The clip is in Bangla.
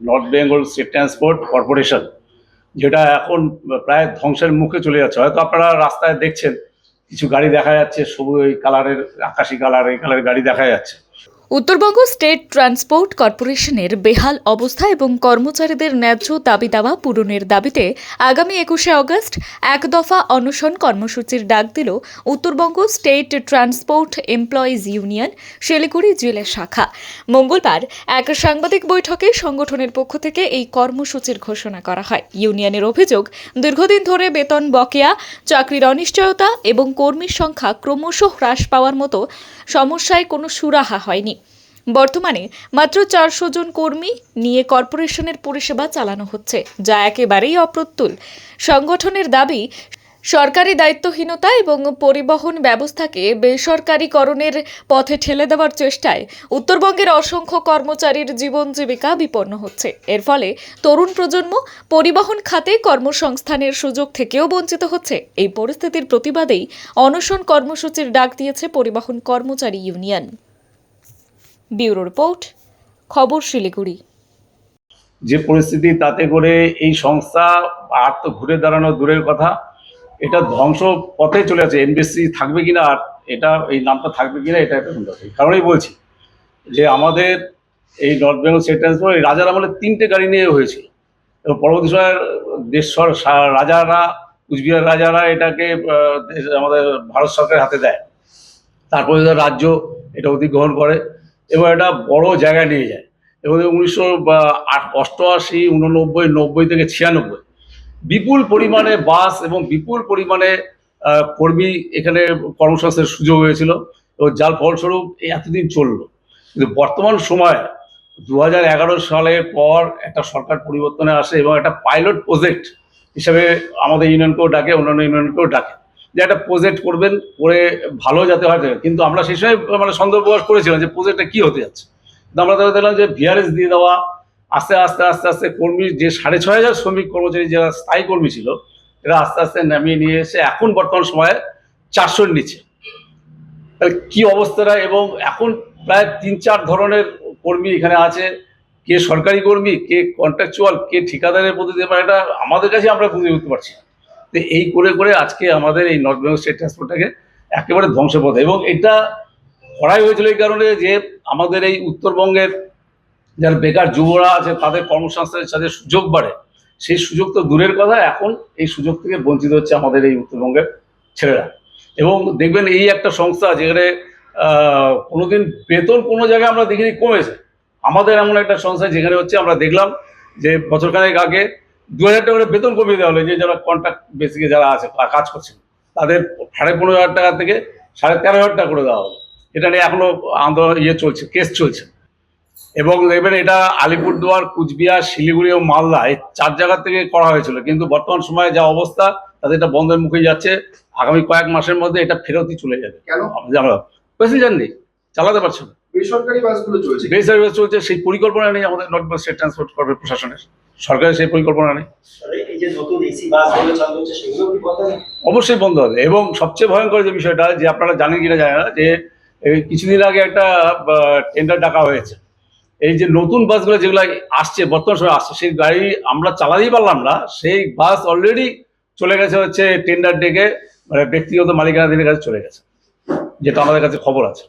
North Bengal State Transport Corporation যেটা এখন প্রায় ধ্বংসের মুখে চলে যাচ্ছে। হয়তো আপনারা রাস্তায় দেখছেন, কিছু গাড়ি দেখা যাচ্ছে, সবুজ কালারের আকাশি কালার এই কালারের গাড়ি দেখা যাচ্ছে। উত্তরবঙ্গ স্টেট ট্রান্সপোর্ট কর্পোরেশনের বেহাল অবস্থা এবং কর্মচারীদের ন্যায্য দাবি দাওয়া পূরণের দাবিতে আগামী একুশে অগস্ট এক দফা অনশন কর্মসূচির ডাক দিল Uttarbanga State Transport Employees Union, Siliguri জেলা শাখা। মঙ্গলবার এক সাংবাদিক বৈঠকে সংগঠনের পক্ষ থেকে এই কর্মসূচির ঘোষণা করা হয়। ইউনিয়নের অভিযোগ, দীর্ঘদিন ধরে বেতন বকেয়া, চাকরির অনিশ্চয়তা এবং কর্মীর সংখ্যা ক্রমশ হ্রাস পাওয়ার মতো সমস্যায় কোনো সুরাহা হয়নি। বর্তমানে মাত্র চারশো জন কর্মী নিয়ে কর্পোরেশনের পরিষেবা চালানো হচ্ছে, যা একেবারেই অপ্রতুল। সংগঠনের দাবি, সরকারি দায়িত্বহীনতা এবং পরিবহন ব্যবস্থাকে বেসরকারীকরণের পথে ঠেলে দেওয়ার চেষ্টায় উত্তরবঙ্গের অসংখ্য কর্মচারীর জীবন জীবিকা বিপন্ন হচ্ছে। এর ফলে তরুণ প্রজন্ম পরিবহন খাতে কর্মসংস্থানের সুযোগ থেকেও বঞ্চিত হচ্ছে। এই পরিস্থিতির প্রতিবাদেই অনশন কর্মসূচির ডাক দিয়েছে পরিবহন কর্মচারী ইউনিয়ন। ব্যুরো রিপোর্ট, খবর শিলিগুড়ি। যে পরিস্থিতি, তাতে করে এই সংস্থা আর তো ঘুরে দাঁড়ানো দূরের কথা। এটা ধ্বংস পথে চলে আছে এনবিসি থাকবে কিনা আর এটা, এই নামটা থাকবে কিনা, এটা একটা কারণেই বলছি যে আমাদের এই নর্থ বেঙ্গল স্টেট এই রাজার আমলে তিনটে গাড়ি নিয়ে হয়েছিল। এবং পরবর্তী সময় দেশ রাজারা, কুচবিহার রাজারা এটাকে আমাদের ভারত সরকারের হাতে দেয়। তারপরে রাজ্য এটা অধিগ্রহণ করে। এবং এটা বড় জায়গায় নিয়ে যায়। এবং উনিশশো অষ্টআশি, উননব্বই, নব্বই থেকে ছিয়ানব্বই, বিপুল পরিমাণে বাস এবং বিপুল পরিমাণে কর্মী এখানে কর্মসংস্থানের সুযোগ হয়েছিল এবং যার ফলস্বরূপ এই এতদিন চলল। কিন্তু বর্তমান সময়ে দু সালের পর একটা সরকার পরিবর্তনে আসে এবং একটা পাইলট প্রজেক্ট হিসাবে আমাদের ইউনিয়নকেও ডাকে, অন্যান্য ইউনিয়নকেও ডাকে। যে একটা প্রজেক্ট করবেন করে ভালো যাতে হয়, কিন্তু আমরা সেই সময় মানে সন্দেহ প্রকাশ করেছিলাম যে প্রজেক্টটা কী হতে যাচ্ছে। কিন্তু আমরা তাহলে দেখলাম যে ভিআরএস দিয়ে দেওয়া, আস্তে আস্তে আস্তে আস্তে কর্মী যে সাড়ে ছয় হাজার শ্রমিক কর্মচারী যারা স্থায়ী কর্মী ছিল, এরা আস্তে আস্তে নামিয়ে নিয়ে এসে এখন বর্তমান সময়ে চারশোর নিচে। তাহলে কি অবস্থাটা? এবং এখন প্রায় তিন, চার ধরনের কর্মী এখানে আছে। কে সরকারি কর্মী, কে কন্ট্রাকচুয়াল কে ঠিকাদারের পদ্ধতি মানে এটা আমাদের কাছে আমরা বুঝে উঠতে পারছি না। তো এই করে করে আজকে আমাদের এই নর্থ বেঙ্গল স্টেট ট্রান্সপোর্টটাকে একেবারে ধ্বংসপথ। এবং এটা করাই হয়েছিল এই কারণে যে আমাদের এই উত্তরবঙ্গের যারা বেকার যুবরা আছে, তাদের কর্মসংস্থানের সাথে সুযোগ বাড়ে। সেই সুযোগ তো দূরের কথা, এখন এই সুযোগ থেকে বঞ্চিত হচ্ছে আমাদের এই উত্তরবঙ্গের ছেলেরা। এবং দেখবেন এই একটা সংস্থা যেখানে কোনোদিন বেতন কোনো জায়গায় আমরা দেখিনি, কমেছে। আমাদের এমন একটা সংস্থা যেখানে হচ্ছে আমরা দেখলাম যে বছরখানেক আগে দু হাজার টাকা করে বেতন কমিয়ে দেওয়া হলো যে যারা কন্ট্রাক্ট বেসিকে যারা আছে কাজ করছেন তাদের সাড়ে পনেরো হাজার টাকা থেকে সাড়ে তেরো হাজার টাকা করে দেওয়া হলো। এটা নিয়ে এখনও আন্দোলন ইয়ে চলছে কেস চলছে। এবং দেখবেন এটা আলিপুরদুয়ার কুচবিহার শিলিগুড়ি এবং মালদা এই চার জায়গা থেকে করা হয়েছিল। কিন্তু বর্তমান সময়ে যা অবস্থা তাতে এটা বন্ধের মুখে যাচ্ছে। আগামী কয়েক মাসের মধ্যে এটা ফেরতই চলে যাবে। প্যাসেঞ্জার নেই চালাতে পারছে না। বেসরকারি বাসগুলো চলছে বেসার্ভিস চলছে সেই পরিকল্পনা নেই আমাদের North Bengal State Transport Corporation প্রশাসনের সরকারের সেই পরিকল্পনা নেই। অবশ্যই বন্ধ হবে এবং সবচেয়ে ভয়ঙ্কর যে বিষয়টা যে আপনারা জানেন কিনা জানেন না যে কিছুদিন আগে একটা টেন্ডার ডাকা হয়েছে। এই যে নতুন বাসগুলো যেগুলো আসছে বর্তমান সময় আসছে সেই গাড়ি আমরা চালাতেই পারলাম না। সেই বাস অলরেডি চলে গেছে হচ্ছে টেন্ডার ডেকে মানে ব্যক্তিগত মালিকানাধীনের কাছে চলে গেছে যেটা আমাদের কাছে খবর আছে।